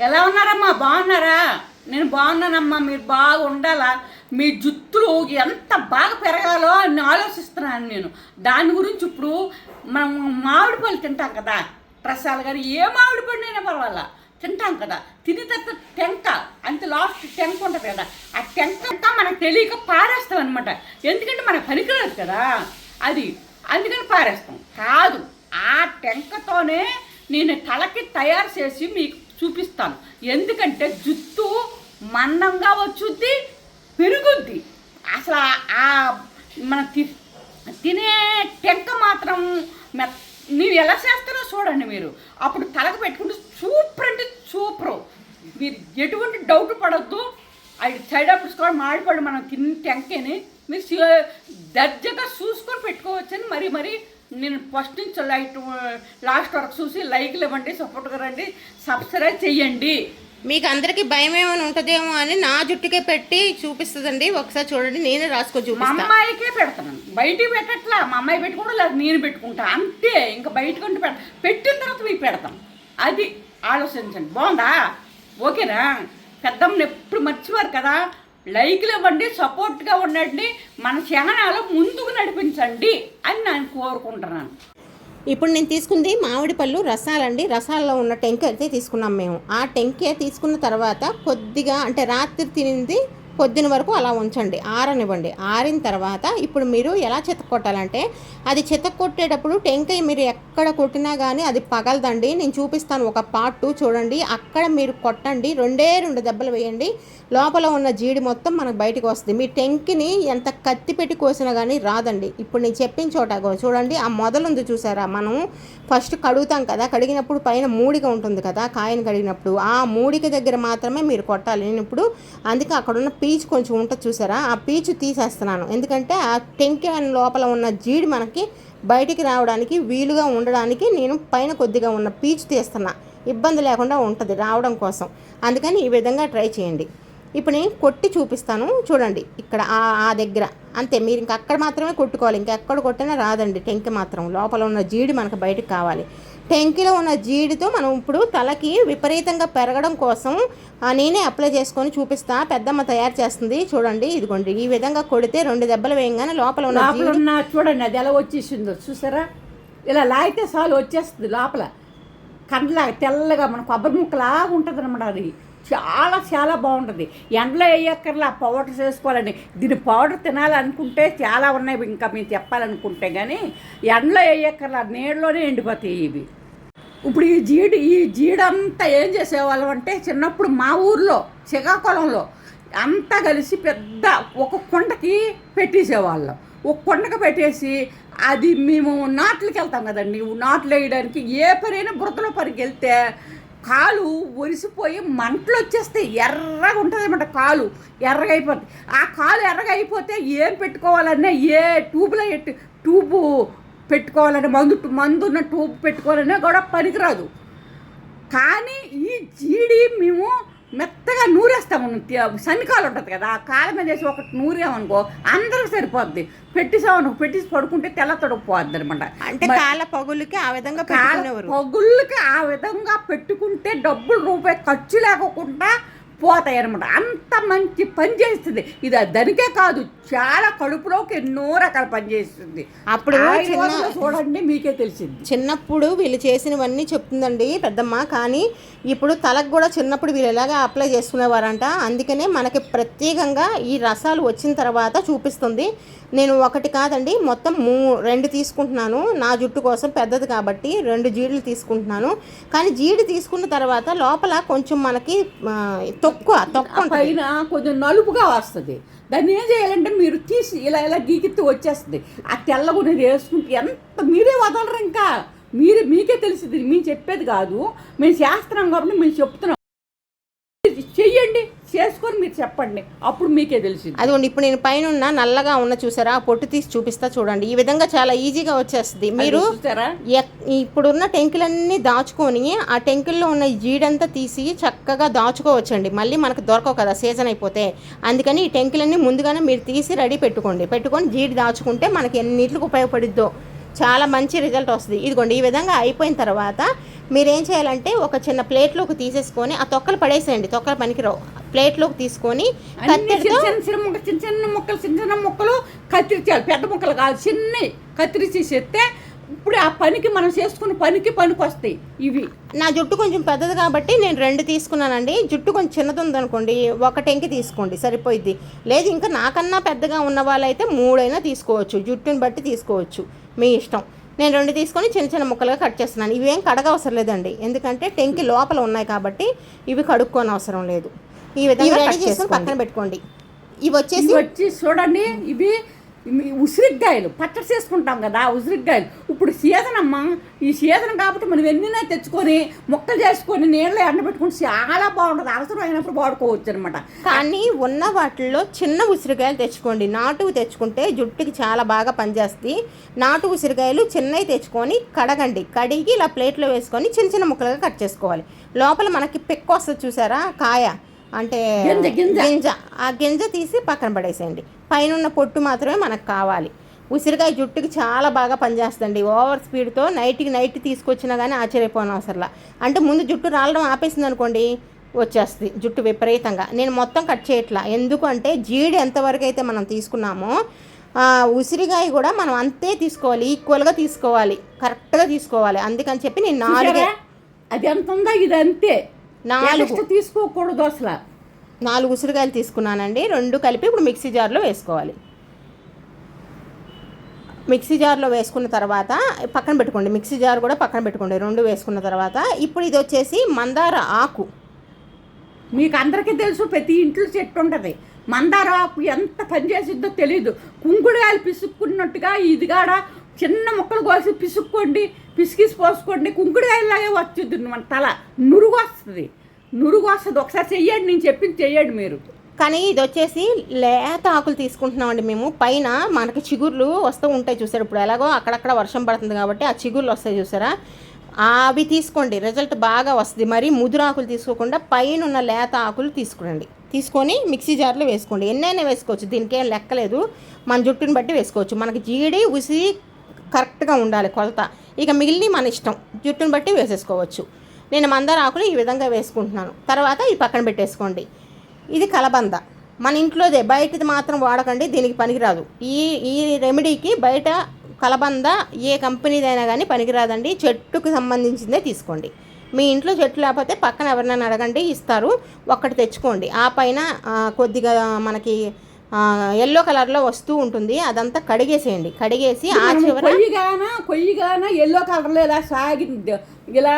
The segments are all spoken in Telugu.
ఎలా ఉన్నారమ్మా? బాగున్నారా? నేను బాగున్నానమ్మా. మీరు బాగా ఉండాలా మీ జుత్తులు ఎంత బాగా పెరగాలో అని ఆలోచిస్తున్నాను నేను. దాని గురించి ఇప్పుడు మనం మామిడి పళ్ళు తింటాం కదా? ప్రసాద్ గారు ఏ మామిడి పండునైనా అయినా పర్వాలా? తింటాం కదా? తిని తర్వాత టెంక అంత లాస్ట్ టెంక ఉంటుంది కదా? ఆ టెంక అంతా మనకు తెలియక పారేస్తాం అనమాట ఎందుకంటే మనకు పనికిరాదు కదా? అది అందుకని పారేస్తాం. కాదు ఆ టెంకతోనే నేను తలకి తయారు చేసి మీకు చూపిస్తాను. ఎందుకంటే జుత్తు మందంగా వచ్చుద్ది పెరుగుద్ది. అసలు ఆ- మన తి- తినే టెంక మాత్రం మె- ನೀವು ఎలా చేస్తారో చూడండి మీరు. అప్పుడు తలకు పెట్టుకుంటే సూపర్ అంటే సూపర్. మీరు ఎటువంటి డౌట్ పడద్దు. అది సైడ్ అప్స్ కూడా మాడిపడి మనం తిన్న టెంకేని మీరు దర్జగా చూసుకొని పెట్టుకోవచ్చని మరి మరి నేను ఫస్ట్ నుంచి లైట్ లాస్ట్ వరకు చూసి లైక్లు ఇవ్వండి సపోర్ట్గా రండి సబ్స్క్రైబ్ చెయ్యండి మీకు అందరికి భయం ఏమైనా ఉంటుందేమో అని నా జుట్టుకే పెట్టి చూపిస్తుందండి. ఒకసారి చూడండి నేనే రాసుకొని మా అమ్మాయికే పెడతాను. బయటికి పెట్టట్లా మా అమ్మాయి పెట్టుకుంటా లేదా నేను పెట్టుకుంటా. అంతే ఇంకా బయటకుంటే పెడ పెట్టిన తర్వాత మీకు పెడతాం. అది ఆలోచించండి. బాగుందా? ఓకేనా? పెద్దమ్మని ఎప్పుడు మర్చిపోరు కదా. లైక్లు ఇవ్వండి సపోర్ట్గా ఉండండి మన ఛానల్ ముందుకు నడిపించండి అని నేను కోరుకుంటున్నాను. ఇప్పుడు నేను తీసుకుంది మామిడి పళ్ళు రసాలండి. రసాల్లో ఉన్న టెంక అయితే తీసుకున్నాం మేము. ఆ టెంకే తీసుకున్న తర్వాత కొద్దిగా అంటే రాత్రి తినింది పొద్దున వరకు అలా ఉంచండి ఆరనివ్వండి. ఆరిన తర్వాత ఇప్పుడు మీరు ఎలా చెత్త కొట్టాలంటే అది చెత్త కొట్టేటప్పుడు టెంకాయ మీరు ఎక్కడ కొట్టినా కానీ అది పగలదండి. నేను చూపిస్తాను ఒక పార్ట్ చూడండి. అక్కడ మీరు కొట్టండి. రెండే రెండు దెబ్బలు వేయండి. లోపల ఉన్న జీడి మొత్తం మనకు బయటకు వస్తుంది. మీ టెంకిని ఎంత కత్తి పెట్టి కోసినా కానీ రాదండి. ఇప్పుడు నేను చెప్పిన చోట గో చూడండి. ఆ మొదలు ఉంది చూసారా? మనం ఫస్ట్ కడుగుతాం కదా. కడిగినప్పుడు పైన మూడిక ఉంటుంది కదా. కాయను కడిగినప్పుడు. ఆ మూడిక దగ్గర మాత్రమే మీరు కొట్టాలి. నేను ఇప్పుడు అందుకే అక్కడ ఉన్న పీచు కొంచెం ఉంటుంది చూసారా? ఆ పీచు తీసేస్తున్నాను. ఎందుకంటే ఆ టెంకాయ లోపల ఉన్న జీడి మనకి బయటికి రావడానికి వీలుగా ఉండడానికి నేను పైన కొద్దిగా ఉన్న పీచు తీస్తున్నా. ఇబ్బంది లేకుండా ఉంటుంది రావడం కోసం. అందుకని ఈ విధంగా ట్రై చేయండి. ఇప్పుడు నేను కొట్టి చూపిస్తాను. చూడండి ఇక్కడ ఆ దగ్గర. అంతే మీరు ఇంక అక్కడ మాత్రమే కొట్టుకోవాలి. ఇంకా ఎక్కడ కొట్టినా రాదండి టెంక మాత్రం. లోపల ఉన్న జీడి మనకు బయటకు కావాలి. టెంకిలో ఉన్న జీడితో మనం ఇప్పుడు తలకి విపరీతంగా పెరగడం కోసం ఆ, నేనే అప్లై చేసుకొని చూపిస్తా. పెద్దమ్మ తయారు చేస్తుంది. చూడండి ఇదిగోండి. ఈ విధంగా కొడితే రెండు దెబ్బలు వేయంగానే లోపల ఉన్న చూడండి అది ఎలా వచ్చేసిందో చూసారా? ఇలా లాగితే చాలు వచ్చేస్తుంది లోపల. కండ్లాగా తెల్లగా మన కొబ్బరి ముక్కలాగా ఉంటుంది అనమాట అది. చాలా చాలా బాగుంటుంది. ఎండలో వేయక్కర్లా పౌడర్ చేసుకోవాలండి దీని పౌడర్ తినాలనుకుంటే చాలా ఉన్నాయి ఇంకా మీరు చెప్పాలనుకుంటే కానీ ఎండలో వేయక్కర్లా నీళ్ళలోనే ఎండిపోతాయి ఇవి. ఇప్పుడు ఈ జీడి ఈ జీడంతా ఏం చేసేవాళ్ళం అంటే చిన్నప్పుడు మా ఊర్లో శ్రీకాకుళంలో అంతా కలిసి పెద్ద ఒక కొండకి పెట్టేసేవాళ్ళం. ఒక కొండకు పెట్టేసి అది మేము నాట్లకి వెళ్తాం కదండి. నాట్లు వేయడానికి ఏ పనైనా బురదలో పనికి వెళ్తే కాలు ఒరిసిపోయి మంటలు వచ్చేస్తే ఎర్రగా ఉంటుంది అనమాట కాలు. ఎర్రగా అయిపోతుంది ఆ కాలు ఎర్రగా అయిపోతే ఏం పెట్టుకోవాలన్నా ఏ ట్యూబ్లో ట్యూబు పెట్టుకోవాలన్నా మందు మందు ఉన్న ట్యూబ్ పెట్టుకోవాలన్నా కూడా పనికిరాదు. కానీ ఈ జీడి మేము మెత్తగా నూరేస్తాము సన్నికాలు ఉంటుంది కదా ఆ కాళ్ళ మీద వేసి ఒకటి నూరేమనుకో అందరికి సరిపోద్ది. పెట్టేసామనుకో పెట్టేసి పడుకుంటే తెల్ల తొడకపోద్ది అనమాట అంటే కాళ్ళ పగులకి ఆ విధంగా పగుళ్ళకి ఆ విధంగా పెట్టుకుంటే డబ్బులు రూపాయి ఖర్చు లేకుండా పోతాయి అనమాట అంత మంచి పని చేస్తుంది. ఇది దానికే కాదు చాలా కడుపులోకి ఎన్నో రకాల పని చేస్తుంది. అప్పుడు చిన్న చూడండి మీకే తెలిసింది. చిన్నప్పుడు వీళ్ళు చేసినవన్నీ చెప్తుందండి పెద్దమ్మ కానీ ఇప్పుడు తలకు కూడా చిన్నప్పుడు వీళ్ళు ఎలాగా అప్లై చేసుకునేవారంట అందుకనే మనకి ప్రత్యేకంగా ఈ రసాలు వచ్చిన తర్వాత చూపిస్తుంది. నేను ఒకటి కాదండి మొత్తం మూ రెండు తీసుకుంటున్నాను. నా జుట్టు కోసం పెద్దది కాబట్టి రెండు జీడులు తీసుకుంటున్నాను. కానీ జీడి తీసుకున్న తర్వాత లోపల కొంచెం మనకి తొక్కువ తొక్కు ఉంటుంది. పైన కొంచెం నలుపుగా వస్తుంది. దాన్ని ఏం చేయాలంటే మీరు తీసి ఇలా ఇలా గీకిత్తు వచ్చేస్తుంది. ఆ తెల్లగునేది వేసుకుంటే ఎంత మీరే వదలరు ఇంకా. మీరే మీకే తెలిసింది మేము చెప్పేది కాదు. మేము చేస్తున్నాం కాబట్టి మేము చెప్తున్నాం. చేసుకొని మీరు చెప్పండి. అప్పుడు మీకే తెలిసింది. అదిగోండి ఇప్పుడు నేను పైన ఉన్న నల్లగా ఉన్న చూసారా? ఆ పొట్టు తీసి చూపిస్తా చూడండి. ఈ విధంగా చాలా ఈజీగా వచ్చేస్తుంది. మీరు చూసారా? ఇప్పుడున్న టెంకులన్నీ దాచుకొని ఆ టెంకుల్లో ఉన్న జీడంతా తీసి చక్కగా దాచుకోవచ్చండి. మళ్ళీ మనకు దొరకవు కదా సీజన్ అయిపోతే. అందుకని ఈ టెంకులన్నీ ముందుగానే మీరు తీసి రెడీ పెట్టుకోండి. పెట్టుకొని జీడి దాచుకుంటే మనకి ఎన్నిట్లకు ఉపయోగపడిద్దో చాలా మంచి రిజల్ట్ వస్తుంది. ఇదిగోండి ఈ విధంగా అయిపోయిన తర్వాత మీరేం చేయాలంటే ఒక చిన్న ప్లేట్లోకి తీసేసుకొని ఆ తొక్కలు పడేసేయండి. తొక్కలు పనికిరావు. ప్లేట్లోకి తీసుకొని అన్ని కత్తెరతో చిన్న చిన్న ముక్కలు చిన్న చిన్న ముక్కలు కత్తిరించాలి పెద్ద ముక్కలు కాదు చిన్నవి కత్తిరించేసేస్తే ఇప్పుడు ఆ పనికి మనం చేసుకున్న పనికి పనికి వస్తాయి ఇవి. నా జుట్టు కొంచెం పెద్దది కాబట్టి నేను రెండు తీసుకున్నానండి. జుట్టు కొంచెం చిన్నది ఉందనుకోండి ఒక టెంకి తీసుకోండి సరిపోయిద్ది. లేదు ఇంకా నాకన్నా పెద్దగా ఉన్న వాళ్ళైతే మూడైనా తీసుకోవచ్చు. జుట్టుని బట్టి తీసుకోవచ్చు. మీ ఇష్టం. నేను రెండు తీసుకొని చిన్న చిన్న ముక్కలుగా కట్ చేస్తున్నాను. ఇవేం కడగ అవసరం లేదండి. ఎందుకంటే టెంకి లోపల ఉన్నాయి కాబట్టి ఇవి కడుక్కోని అవసరం లేదు. ఈ విధంగా రెడీ చేసుకొని పక్కన పెట్టుకోండి. ఇవి వచ్చేసి వచ్చి చూడండి ఇవి ఉసిరికాయలు పచ్చడి చేసుకుంటాం కదా ఉసిరికాయలు. ఇప్పుడు సీజన్ అమ్మా ఈ సీజన్ కాబట్టి మనం ఎన్నినా తెచ్చుకొని మొక్కలు చేసుకొని నీళ్ళు ఎండబెట్టుకుని చాలా బాగుంటుంది. అవసరం అయినప్పుడు వాడుకోవచ్చు అనమాట కానీ ఉన్న వాటిల్లో చిన్న ఉసిరికాయలు తెచ్చుకోండి. నాటు తెచ్చుకుంటే జుట్టుకి చాలా బాగా పనిచేస్తుంది. నాటు ఉసిరికాయలు చిన్నవి తెచ్చుకొని కడగండి. కడిగి ఇలా ప్లేట్లో వేసుకొని చిన్న చిన్న ముక్కలుగా కట్ చేసుకోవాలి. లోపల మనకి పెక్కు వస్తుంది చూసారా? కాయ. అంటే గింజ, ఆ గింజ తీసి పక్కన పడేసేయండి. పైన పొట్టు మాత్రమే మనకు కావాలి. ఉసిరికాయ జుట్టుకి చాలా బాగా పనిచేస్తుంది ఓవర్ స్పీడ్తో నైట్కి నైట్ తీసుకొచ్చినా కానీ ఆశ్చర్యపోను అవసరంలా అంటే ముందు జుట్టు రాలడం ఆపేసింది అనుకోండి వచ్చేస్తుంది జుట్టు విపరీతంగా. నేను మొత్తం కట్ చేయట్లా. ఎందుకు అంటే జీడి ఎంతవరకు అయితే మనం తీసుకున్నామో ఉసిరికాయ కూడా మనం అంతే తీసుకోవాలి. ఈక్వల్గా తీసుకోవాలి. కరెక్ట్గా తీసుకోవాలి. అందుకని చెప్పి నేను నాలుగే? అది ఎంత ఉందో ఇది అంతే నాలుగు. తీసుకోకూడదు అసలు. నాలుగు ఉసిరికాయలు తీసుకున్నానండి. రెండు కలిపి ఇప్పుడు మిక్సీ జార్లో వేసుకోవాలి. మిక్సీ జార్లో వేసుకున్న తర్వాత పక్కన పెట్టుకోండి. మిక్సీ జార్ కూడా పక్కన పెట్టుకోండి. రెండు వేసుకున్న తర్వాత ఇప్పుడు ఇది వచ్చేసి మందార ఆకు. మీకు అందరికీ తెలుసు ప్రతి ఇంట్లో చెట్టు ఉంటుంది. మందార ఆకు ఎంత పనిచేసిద్దో తెలియదు కుంకుడుగాయలు పిసుక్కున్నట్టుగా ఇది కాడ చిన్న ముక్కలు కోసి పిసుక్కోండి పిసికిసి పోసుకోండి కుంకుడుకాయలాగే వచ్చింది మన తల. నురుగు వస్తుంది నురుగు వస్తుంది ఒకసారి చెయ్యండి నేను చెప్పింది చెయ్యండి మీరు. కానీ ఇది వచ్చేసి లేత ఆకులు తీసుకుంటున్నామండి మేము. పైన మనకి చిగుర్లు వస్తూ ఉంటాయి చూసారు? ఇప్పుడు ఎలాగో అక్కడక్కడ వర్షం పడుతుంది కాబట్టి ఆ చిగుర్లు వస్తాయి చూసారా? అవి తీసుకోండి. రిజల్ట్ బాగా వస్తుంది. మరి ముదురు ఆకులు తీసుకోకుండా పైన ఉన్న లేత ఆకులు తీసుకురండి. తీసుకొని మిక్సీ జార్లో వేసుకోండి. ఎన్నైనా వేసుకోవచ్చు. దీనికి ఏం లెక్కలేదు. మన జుట్టుని బట్టి వేసుకోవచ్చు. మనకి జీడి ఉసి కరెక్ట్గా ఉండాలి కొలత. ఇక మిగిలిన మన ఇష్టం. జుట్టుని బట్టి వేసేసుకోవచ్చు. నేను మందార ఆకులు ఈ విధంగా వేసుకుంటున్నాను. తర్వాత ఈ పక్కన పెట్టేసుకోండి. ఇది కలబంద. మన ఇంట్లోదే బయటది మాత్రం వాడకండి దీనికి పనికిరాదు. ఈ ఈ రెమెడీకి బయట కలబంద ఏ కంపెనీదైనా కానీ పనికిరాదండి. చెట్టుకు సంబంధించిందే తీసుకోండి. మీ ఇంట్లో చెట్టు లేకపోతే పక్కన ఎవరినైనా అడగండి ఇస్తారు. ఒక్కటి తెచ్చుకోండి. ఆ పైన కొద్దిగా మనకి ఎల్లో కలర్లో వస్తూ ఉంటుంది. అదంతా కడిగేసేయండి. కడిగేసి ఆ చివర కొయ్యగాన? కొయ్యగాన? ఎల్లో కలర్లో ఇలా సాగింది ఇలా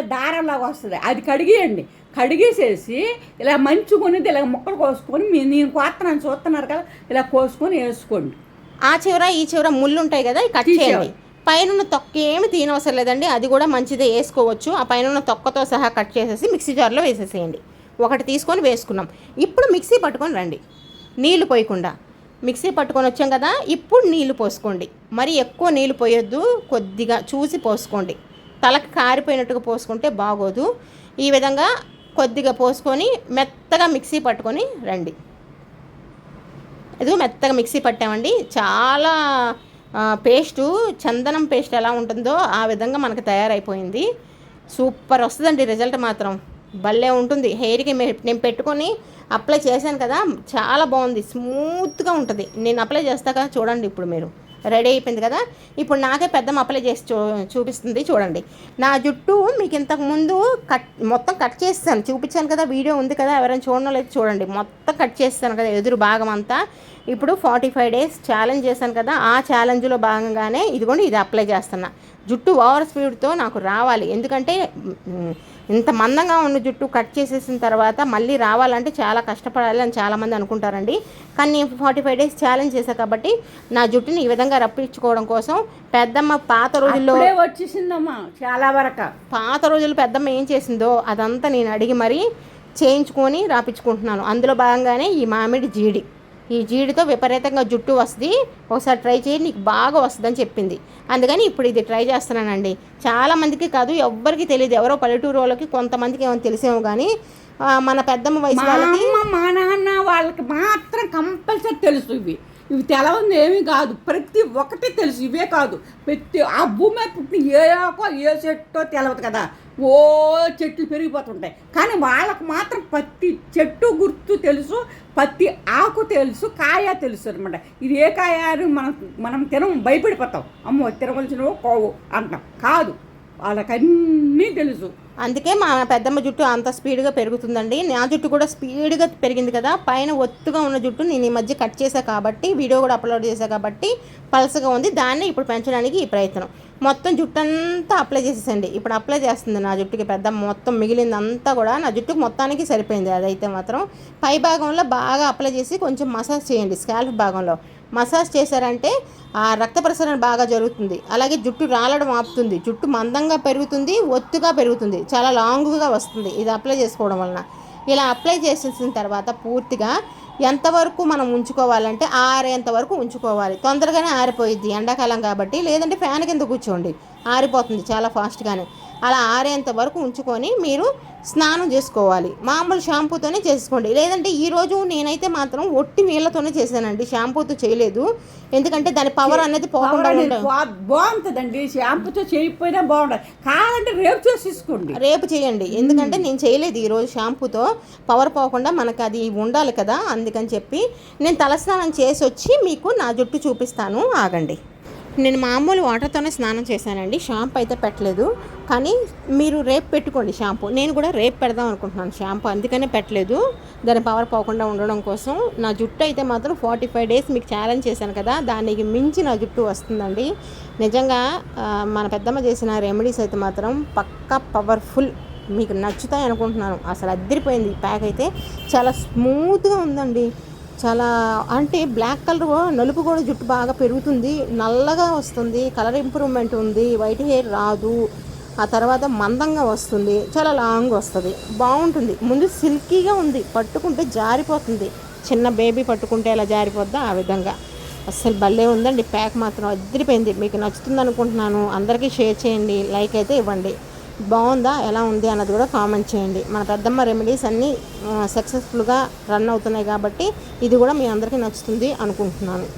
దారంలాగా వస్తుంది. అది కడిగేయండి. కడిగేసేసి ఇలా మంచుకొని ఇలా ముక్కలు కోసుకొని నేను కోస్తున్నాను చూస్తున్నారు కదా ఇలా కోసుకొని వేసుకోండి. ఆ చివర ఈ చివర ముళ్ళు ఉంటాయి కదా కట్ చేయండి. పైన తొక్క ఏమి తీయనవసరం లేదండి. అది కూడా మంచిదే వేసుకోవచ్చు. ఆ పైన తొక్కతో సహా కట్ చేసేసి మిక్సీ జార్లో వేసేసేయండి. ఒకటి తీసుకొని వేసుకున్నాం. ఇప్పుడు మిక్సీ పట్టుకొని రండి. నీళ్ళు పోయకుండా. మిక్సీ పట్టుకొని వచ్చాం కదా ఇప్పుడు నీళ్ళు పోసుకోండి. మరి ఎక్కువ నీళ్ళు పోయొద్దు కొద్దిగా చూసి పోసుకోండి. తలకి కారిపోయినట్టుగా పోసుకుంటే బాగోదు. ఈ విధంగా కొద్దిగా పోసుకొని మెత్తగా మిక్సీ పట్టుకొని రండి. ఇదిగో మెత్తగా మిక్సీ పట్టామండి. చాలా పేస్టు చందనం పేస్ట్ ఎలా ఉంటుందో ఆ విధంగా మనకు తయారైపోయింది. సూపర్ వస్తుందండి రిజల్ట్ మాత్రం. భలే ఉంటుంది. హెయిర్కి నేను పెట్టుకొని అప్లై చేశాను కదా చాలా బాగుంది స్మూత్గా ఉంటుంది. నేను అప్లై చేస్తాక చూడండి ఇప్పుడు మీరు. రెడీ అయిపోయింది కదా? ఇప్పుడు నాకే పెద్ద అప్లై చేసి చూ చూపిస్తుంది చూడండి. నా జుట్టు మీకు ఇంతకు ముందు కట్ మొత్తం కట్ చేస్తాను. చూపించాను కదా వీడియో ఉంది కదా ఎవరైనా చూడడం లేదు చూడండి. మొత్తం కట్ చేస్తాను కదా ఎదురు భాగం అంతా. ఇప్పుడు ఫార్టీ ఫైవ్ డేస్ ఛాలెంజ్ చేశాను కదా ఆ ఛాలెంజ్లో భాగంగానే ఇదిగోండి ఇది అప్లై చేస్తున్నా. జుట్టు ఓవర్ స్పీడ్తో నాకు రావాలి. ఎందుకంటే ఇంత మందంగా ఉన్న జుట్టు కట్ చేసేసిన తర్వాత మళ్ళీ రావాలంటే చాలా కష్టపడాలి అని చాలామంది అనుకుంటారండి. కానీ నేను ఫార్టీ ఫైవ్ డేస్ ఛాలెంజ్ చేశాను కాబట్టి నా జుట్టుని ఈ విధంగా రప్పించుకోవడం కోసం పెద్దమ్మ పాత రోజుల్లో వచ్చేసిందమ్మా చాలా వరకు. పాత రోజులు పెద్దమ్మ ఏం చేసిందో అదంతా నేను అడిగి మరీ చేయించుకొని రాపించుకుంటున్నాను. అందులో భాగంగానే ఈ మామిడి జీడి. ఈ జీడితో విపరీతంగా జుట్టు వస్తుంది. ఒకసారి ట్రై చేయి నీకు బాగా వస్తుందని చెప్పింది. అందుకని ఇప్పుడు ఇది ట్రై చేస్తున్నానండి. చాలా మందికి కాదు ఎవ్వరికి తెలియదు ఎవరో పల్లెటూరు వాళ్ళకి కొంతమందికి ఏమో తెలిసేమో కానీ మన పెద్దమ్మ వయసు వాళ్ళకి మా నాన్న వాళ్ళకి మాత్రం కంపల్సరీ తెలుసు ఇవి. ఇవి తెలవంది ఏమీ కాదు. ప్రతి ఒక్కటి తెలుసు. ఇవే కాదు. ప్రతి ఆ భూమి పుట్టిన ఏ ఆకో ఏ చెట్టో తెలవదు కదా. ఓ చెట్లు పెరిగిపోతుంటాయి. కానీ వాళ్ళకు మాత్రం ప్రతి చెట్టు గుర్తు తెలుసు ప్రతి ఆకు తెలుసు కాయ తెలుసు అనమాట ఇది ఏ కాయ అని మనం మనం తినం భయపడిపోతాం. అమ్మో తినవలసినవో కోవు అంటాం. కాదు. వాళ్ళకన్నీ తెలుసు. అందుకే మా పెద్దమ్మ జుట్టు అంత స్పీడ్గా పెరుగుతుందండి. నా జుట్టు కూడా స్పీడ్గా పెరిగింది కదా పైన ఒత్తుగా ఉన్న జుట్టు నేను ఈ మధ్య కట్ చేశా కాబట్టి వీడియో కూడా అప్లోడ్ చేశా కాబట్టి పలసగా ఉంది. దాన్ని ఇప్పుడు పెంచడానికి ఈ ప్రయత్నం. మొత్తం జుట్టు అంతా అప్లై చేసేసండి. ఇప్పుడు అప్లై చేస్తుంది నా జుట్టుకి పెద్ద మొత్తం మిగిలిందంతా కూడా నా జుట్టుకు మొత్తానికి సరిపోయింది. అదైతే మాత్రం పై భాగంలో బాగా అప్లై చేసి కొంచెం మసాజ్ చేయండి. స్కాల్ఫ్ భాగంలో. మసాజ్ చేశారంటే ఆ రక్త ప్రసరణ బాగా జరుగుతుంది. అలాగే జుట్టు రాలడం ఆపుతుంది. జుట్టు మందంగా పెరుగుతుంది ఒత్తుగా పెరుగుతుంది. చాలా లాంగ్గా వస్తుంది. ఇది అప్లై చేసుకోవడం వలన. ఇలా అప్లై చేసేసిన తర్వాత పూర్తిగా ఎంతవరకు మనం ఉంచుకోవాలంటే ఆరేంత వరకు ఉంచుకోవాలి. తొందరగానే ఆరిపోయిద్ది ఎండాకాలం కాబట్టి. లేదంటే ఫ్యాన్ కింద కూర్చోండి. ఆరిపోతుంది చాలా ఫాస్ట్గానే. అలా ఆరేంత వరకు ఉంచుకొని మీరు స్నానం చేసుకోవాలి. మామూలు షాంపూతోనే చేసుకోండి. లేదంటే ఈరోజు నేనైతే మాత్రం ఒట్టి నీళ్ళతోనే చేశానండి. షాంపూతో చేయలేదు. ఎందుకంటే దాని పవర్ అనేది పోకుండా బాగుంటుందండి. షాంపూతో చేయకపోయినా బాగుంటుంది. కావాలంటే రేపు చేసేసుకోండి రేపు చేయండి. ఎందుకంటే నేను చేయలేదు ఈరోజు షాంపూతో. పవర్ పోకుండా మనకు అది ఉండాలి కదా. అందుకని చెప్పి నేను తలస్నానం చేసి వచ్చి మీకు నా జుట్టు చూపిస్తాను. ఆగండి. నేను మామూలు వాటర్తోనే స్నానం చేశానండి. షాంపూ అయితే పెట్టలేదు. కానీ మీరు రేపు పెట్టుకోండి షాంపూ. నేను కూడా రేపు పెడదాం అనుకుంటున్నాను షాంపూ. అందుకనే పెట్టలేదు. దాని పవర్ పోకుండా ఉండడం కోసం నా జుట్టు అయితే మాత్రం ఫార్టీ ఫైవ్ డేస్ మీకు ఛాలెంజ్ చేశాను కదా దానికి మించి నా జుట్టు వస్తుందండి. నిజంగా మన పెద్దమ్మ చేసిన రెమెడీస్ అయితే మాత్రం పక్కా పవర్ఫుల్ మీకు నచ్చుతాయి అనుకుంటున్నాను. అసలు అద్దరిపోయింది ఈ ప్యాక్ అయితే. చాలా స్మూత్గా ఉందండి. చాలా అంటే బ్లాక్ కలర్ నలుపు కూడా జుట్టు బాగా పెరుగుతుంది. నల్లగా వస్తుంది. కలర్ ఇంప్రూవ్మెంట్ ఉంది. వైట్ హెయిర్ రాదు. ఆ తర్వాత మందంగా వస్తుంది చాలా లాంగ్ వస్తుంది. బాగుంటుంది. ముందు సిల్కీగా ఉంది పట్టుకుంటే జారిపోతుంది. చిన్న బేబీ పట్టుకుంటే ఎలా జారిపోద్దా? ఆ విధంగా. అస్సలు భలే ఉందండి. ప్యాక్ మాత్రం అదిరిపోయింది. మీకు నచ్చుతుంది అనుకుంటున్నాను. అందరికీ షేర్ చేయండి. లైక్ అయితే ఇవ్వండి. బాగుందా? ఎలా ఉంది? అన్నది కూడా కామెంట్ చేయండి. మన పెద్దమ్మ రెమెడీస్ అన్నీ సక్సెస్ఫుల్గా రన్ అవుతున్నాయి కాబట్టి ఇది కూడా మీ అందరికీ నచ్చుతుంది అనుకుంటున్నాను.